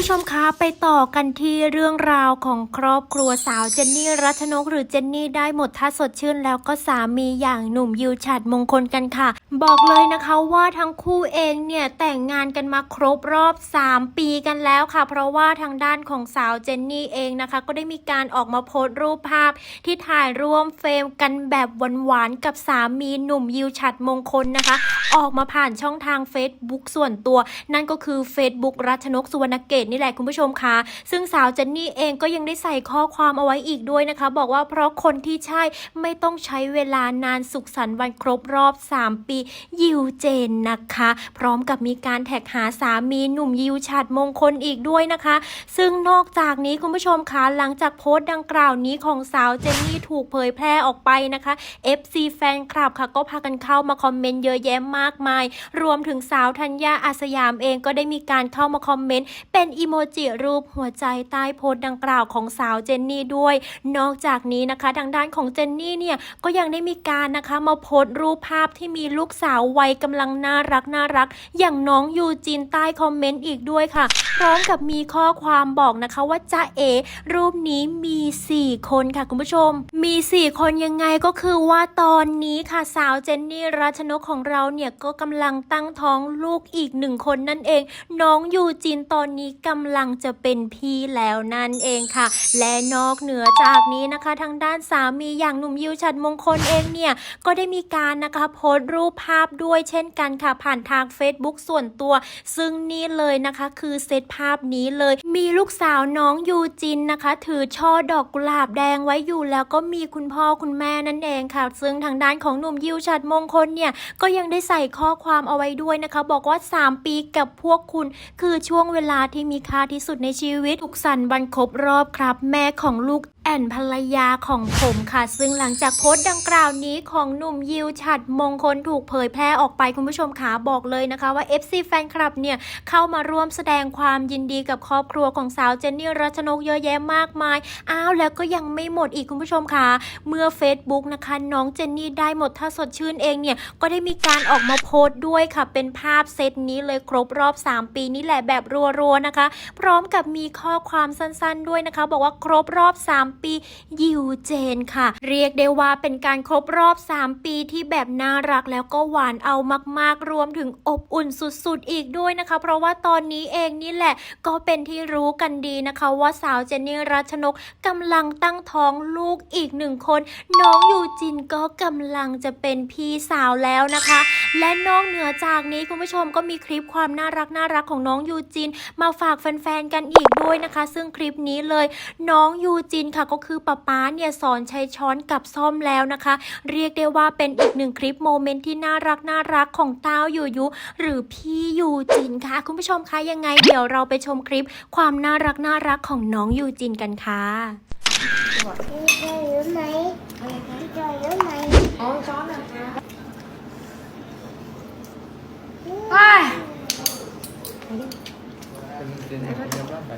ผู้ชมคะไปต่อกันที่เรื่องราวของครอบครัวสาวเจนนี่รัชนกหรือเจนนี่ได้หมดท่าสดชื่นแล้วก็สามีอย่างหนุ่มยิวฉัดมงคลกันค่ะบอกเลยนะคะว่าทั้งคู่เองเนี่ยแต่งงานกันมาครบรอบ 3 ปีกันแล้วค่ะ เพราะว่าทางด้านของสาวเจนนี่เองนะคะ ก็ได้มีการออกมาโพสต์รูปภาพที่ถ่ายร่วมเฟรมกันแบบหวานๆกับสามีหนุ่มยิวฉัดมงคลนะคะ ออกมาผ่านช่องทาง Facebook ส่วนตัว นั่นก็คือ Facebook รัชนกสุวรรณเกตนี่แหละคุณผู้ชมคะซึ่งสาวเจนนี่เองก็ยังได้ใส่ข้อความเอาไว้อีกด้วยนะคะ บอกว่าเพราะคนที่ใช่ไม่ต้องใช้เวลานานสุขสันต์วันครบรอบ 3 ปียิวเจนนะคะ พร้อมกับมีการแท็กหาสามีหนุ่มยิวฉัดมงคลอีกด้วยนะคะ ซึ่งนอกจากนี้คุณผู้ชมคะหลังจากโพสต์ดังกล่าวนี้ของสาวเจนนี่ถูกเผยแพร่ออกไปนะคะ FC แฟนคลับค่ะก็พากันเข้ามาคอมเมนต์เยอะแยะมากมาย รวมถึงสาวธัญญาอาสยามเองก็ได้มีการเข้ามาคอมเมนต์เป็นอีโมจิรูปหัวใจใต้โพสต์ดังกล่าวของสาวเจนนี่ด้วย นอกจากนี้นะคะ ทางด้านของเจนนี่เนี่ยก็ยังได้มีการนะคะมาโพสต์รูปภาพที่มีลูกสาววัยกำลังน่ารักน่ารัก อย่างน้องยูจินใต้คอมเมนต์อีกด้วยค่ะ พร้อมกับมีข้อความบอกนะคะว่าจ้าเอ รูปนี้มี 4 คนค่ะคุณผู้ชม มี 4 คนยังไงก็คือว่าตอนนี้ค่ะสาวเจนนี่รัชนกของเราเนี่ยก็กำลังตั้งท้องลูกอีกหนึ่งคนนั่นเอง น้องยูจินตอนนี้กำลังจะเป็นพี่แล้วนั่นเองค่ะ และนอกเหนือจากนี้นะคะ ทางด้านสามีอย่างหนุ่มยิวฉัดมงคลเองเนี่ยก็ได้มีการนะคะโพสต์รูปภาพด้วยเช่นกันค่ะ ผ่านทาง Facebook ส่วนตัว ซึ่งนี่เลยนะคะคือเซตภาพนี้เลย มีลูกสาวน้องยูจินนะคะ ถือช่อดอกกุหลาบแดงไว้อยู่แล้วก็มีคุณพ่อคุณแม่นั่นเองค่ะ ซึ่งทางด้านของหนุ่มยิวฉัดมงคลเนี่ย ก็ยังได้ใส่ข้อความเอาไว้ด้วยนะคะ บอกว่า 3 ปีกับพวกคุณ คือช่วงเวลาที่มีค่าที่สุดในชีวิตทุกสันต์วันครบรอบครับ แม่ของลูก แอนภรรยาของผมค่ะ ซึ่งหลังจากโพสต์ดังกล่าวนี้ของหนุ่มยิวฉัดมงคลถูกเผยแพร่ออกไปคุณผู้ชมขาบอกเลยนะคะว่า FC แฟนคลับเนี่ยเข้ามาร่วมแสดงความยินดีกับครอบครัวของสาวเจนนี่รัชนกเยอะแยะมากมาย อ้าวแล้วก็ยังไม่หมดอีกคุณผู้ชมค่ะเมื่อ Facebook นะคะน้องเจนนี่ได้หมดถ้าสดชื่นเองเนี่ยก็ได้มีการออกมาโพสต์ด้วยค่ะ เป็นภาพเซตนี้เลยครบรอบ 3 ปีนี่แหละแบบรัวๆนะคะ พร้อมกับมีข้อความสั้นๆด้วยนะคะ บอกว่าครบรอบ 3ปียิวเจนค่ะ เรียกได้ว่าเป็นการครบรอบ 3 ปีที่แบบน่ารักแล้วก็หวานเอามากๆ รวมถึงอบอุ่นสุดๆ อีกด้วยนะคะ เพราะว่าตอนนี้เองนี่แหละก็เป็นที่รู้กันดีนะคะว่าสาวเจนนี่รัชนกกำลังตั้งท้องลูกอีกหนึ่งคน น้องยูจินก็กำลังจะเป็นพี่สาวแล้วนะคะ และนอกเหนือจากนี้คุณผู้ชมก็มีคลิปความน่ารักน่ารักของน้องยูจิน มาฝากแฟนๆกันอีกด้วยนะคะ ซึ่งคลิปนี้เลย น้องยูจินค่ะก็คือป๊าป๊าเนี่ยสอนใช้ช้อนกับซ่อมแล้วนะคะ เรียกได้ว่าเป็นอีกหนึ่งคลิปโมเมนต์ที่น่ารักน่ารักของเต้าอยู่ยุ หรือพี่ยูจินค่ะ คุณผู้ชมคะยังไง เดี๋ยวเราไปชมคลิปความน่ารักน่ารักของน้องยูจินกันค่ะมีจอยเยอะไหมมีจอยเยอะไหมอ๋อช้อนนะคะไปเป็นเป็นเดี๋ยวว่าไป